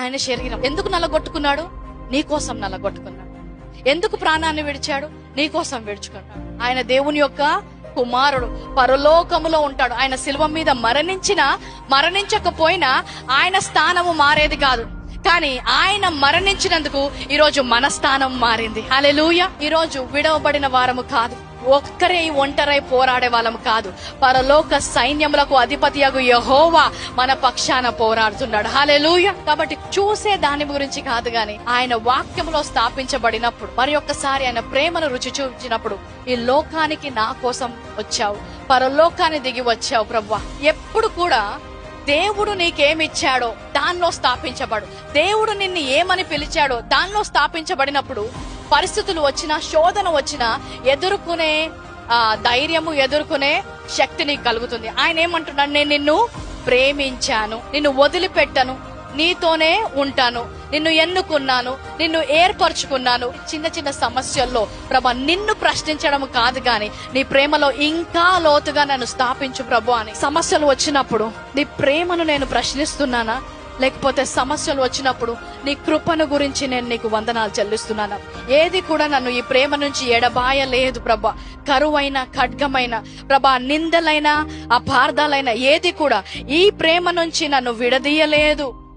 ఆయన శరీరం. ఎందుకు నలగొట్టుకున్నాడు? నీ కోసం నలగొట్టుకున్నాడు. ఎందుకు ప్రాణాన్ని విడిచాడు? నీ కోసం విడుచుకున్నాడు. ఆయన దేవుని యొక్క కుమారుడు పరలోకములో ఉంటాడు. ఆయన శిల్వ మీద మరణించిన మరణించకపోయినా ఆయన స్థానము మారేది కాదు. కానీ ఆయన మరణించినందుకు ఈరోజు మన స్థానం మారింది. అలెలుయ ఈరోజు విడవబడిన వారము కాదు. ఒక్కరే ఒంటరై పోరాడే వాళ్ళం కాదు. పరలోక సైన్యములకు అధిపతియగు యహోవా మన పక్షాన పోరాడుతున్నాడు. హాలెలూయ కాబట్టి చూసే దాని గురించి కాదు గాని ఆయన వాక్యములో స్థాపించబడినప్పుడు మరి ఒక్కసారి ఆయన ప్రేమను రుచి చూపించినప్పుడు ఈ లోకానికి నా కోసం వచ్చావు. పరలోకాన్ని దిగి వచ్చావు ప్రభు ఎప్పుడు కూడా దేవుడు నీకేమిచ్చాడో దానిలో స్థాపించబడు. దేవుడు నిన్ను ఏమని పిలిచాడో దానిలో స్థాపించబడినప్పుడు పరిస్థితులు వచ్చినా శోధన వచ్చినా ఎదుర్కొనే ధైర్యము ఎదుర్కొనే శక్తి నీకు కలుగుతుంది. ఆయన ఏమంటున్నాడు నేను నిన్ను ప్రేమించాను నిన్ను వదిలిపెట్టను నీతోనే ఉంటాను నిన్ను ఎన్నుకున్నాను నిన్ను ఏర్పరచుకున్నాను. చిన్న చిన్న సమస్యల్లో ప్రభా నిన్ను ప్రశ్నించడం కాదు గాని నీ ప్రేమలో ఇంకా లోతుగా నన్ను స్థాపించు ప్రభు అని. సమస్యలు వచ్చినప్పుడు నీ ప్రేమను నేను ప్రశ్నిస్తున్నానా? లేకపోతే సమస్యలు వచ్చినప్పుడు నీ కృపను గురించి నేను నీకు వందనాలు చెల్లిస్తున్నాను. ఏది కూడా నన్ను ఈ ప్రేమ నుంచి ఎడబాయలేదు ప్రభా. కరువైన ఖడ్గమైన ప్రభా నిందలైన అపార్థాలైన ఏది కూడా ఈ ప్రేమ నుంచి నన్ను విడదీయలేదు.